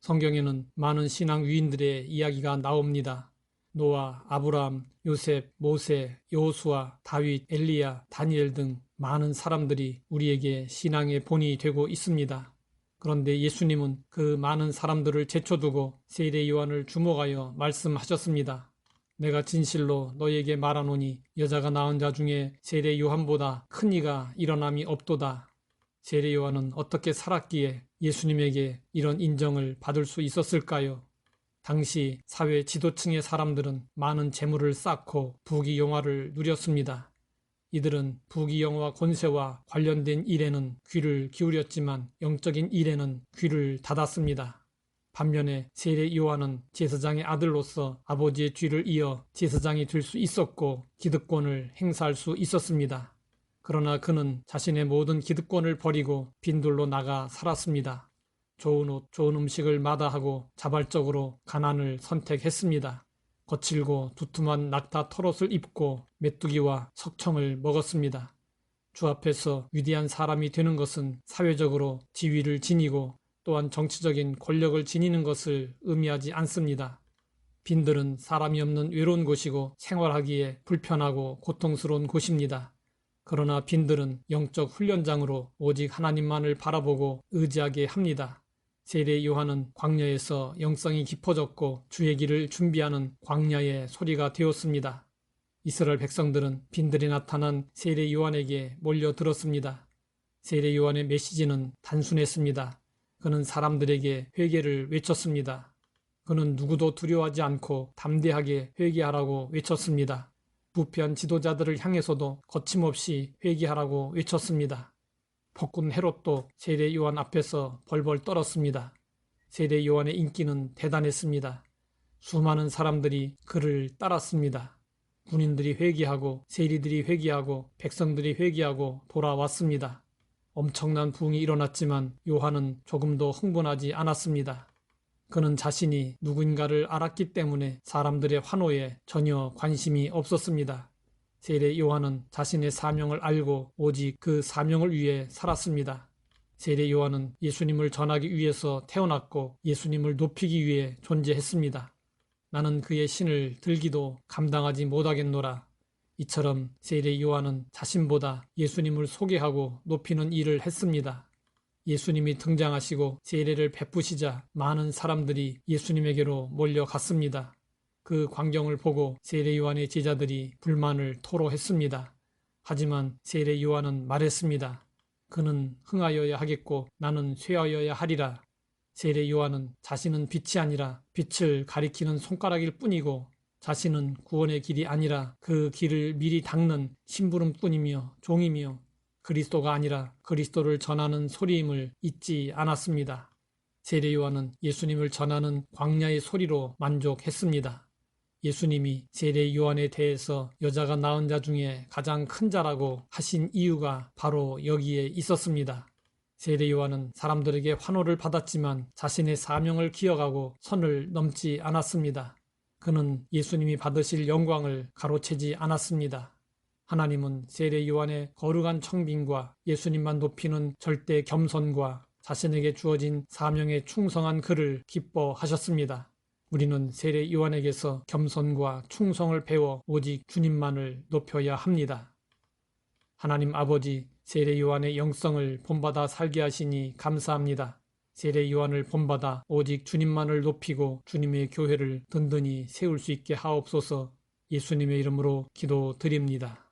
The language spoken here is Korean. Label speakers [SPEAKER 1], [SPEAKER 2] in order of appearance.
[SPEAKER 1] 성경에는 많은 신앙 위인들의 이야기가 나옵니다. 노아, 아브라함, 요셉, 모세, 여호수아, 다윗, 엘리야, 다니엘 등 많은 사람들이 우리에게 신앙의 본이 되고 있습니다. 그런데 예수님은 그 많은 사람들을 제쳐두고 세례 요한을 주목하여 말씀하셨습니다. 내가 진실로 너에게 말하노니 여자가 낳은 자 중에 세례 요한보다 큰 이가 일어남이 없도다. 세례 요한은 어떻게 살았기에 예수님에게 이런 인정을 받을 수 있었을까요? 당시 사회 지도층의 사람들은 많은 재물을 쌓고 부귀영화를 누렸습니다. 이들은 부귀영화 권세와 관련된 일에는 귀를 기울였지만 영적인 일에는 귀를 닫았습니다. 반면에 세례 요한은 제사장의 아들로서 아버지의 뒤를 이어 제사장이 될 수 있었고 기득권을 행사할 수 있었습니다. 그러나 그는 자신의 모든 기득권을 버리고 빈돌로 나가 살았습니다. 좋은 옷, 좋은 음식을 마다하고 자발적으로 가난을 선택했습니다. 거칠고 두툼한 낙타 털옷을 입고 메뚜기와 석청을 먹었습니다. 주 앞에서 위대한 사람이 되는 것은 사회적으로 지위를 지니고 또한 정치적인 권력을 지니는 것을 의미하지 않습니다. 빈들은 사람이 없는 외로운 곳이고 생활하기에 불편하고 고통스러운 곳입니다. 그러나 빈들은 영적 훈련장으로 오직 하나님만을 바라보고 의지하게 합니다. 세례 요한은 광야에서 영성이 깊어졌고 주의 길을 준비하는 광야의 소리가 되었습니다. 이스라엘 백성들은 빈들이 나타난 세례 요한에게 몰려들었습니다. 세례 요한의 메시지는 단순했습니다. 그는 사람들에게 회개를 외쳤습니다. 그는 누구도 두려워하지 않고 담대하게 회개하라고 외쳤습니다. 부패한 지도자들을 향해서도 거침없이 회개하라고 외쳤습니다. 폭군 헤롯도 세례 요한 앞에서 벌벌 떨었습니다. 세례 요한의 인기는 대단했습니다. 수많은 사람들이 그를 따랐습니다. 군인들이 회개하고 세리들이 회개하고 백성들이 회개하고 돌아왔습니다. 엄청난 부흥이 일어났지만 요한은 조금도 흥분하지 않았습니다. 그는 자신이 누구인가를 알았기 때문에 사람들의 환호에 전혀 관심이 없었습니다. 세례 요한은 자신의 사명을 알고 오직 그 사명을 위해 살았습니다. 세례 요한은 예수님을 전하기 위해서 태어났고 예수님을 높이기 위해 존재했습니다. 나는 그의 신을 들기도 감당하지 못하겠노라. 이처럼 세례 요한은 자신보다 예수님을 소개하고 높이는 일을 했습니다. 예수님이 등장하시고 세례를 베푸시자 많은 사람들이 예수님에게로 몰려갔습니다. 그 광경을 보고 세례 요한의 제자들이 불만을 토로했습니다. 하지만 세례 요한은 말했습니다. 그는 흥하여야 하겠고 나는 쇠하여야 하리라. 세례 요한은 자신은 빛이 아니라 빛을 가리키는 손가락일 뿐이고 자신은 구원의 길이 아니라 그 길을 미리 닦는 심부름뿐이며 종이며 그리스도가 아니라 그리스도를 전하는 소리임을 잊지 않았습니다. 세례 요한은 예수님을 전하는 광야의 소리로 만족했습니다. 예수님이 세례 요한에 대해서 여자가 낳은 자 중에 가장 큰 자라고 하신 이유가 바로 여기에 있었습니다. 세례 요한은 사람들에게 환호를 받았지만 자신의 사명을 기억하고 선을 넘지 않았습니다. 그는 예수님이 받으실 영광을 가로채지 않았습니다. 하나님은 세례 요한의 거룩한 청빙과 예수님만 높이는 절대 겸손과 자신에게 주어진 사명에 충성한 그를 기뻐하셨습니다. 우리는 세례 요한에게서 겸손과 충성을 배워 오직 주님만을 높여야 합니다. 하나님 아버지 세례 요한의 영성을 본받아 살게 하시니 감사합니다. 세례 요한을 본받아 오직 주님만을 높이고 주님의 교회를 든든히 세울 수 있게 하옵소서 예수님의 이름으로 기도드립니다.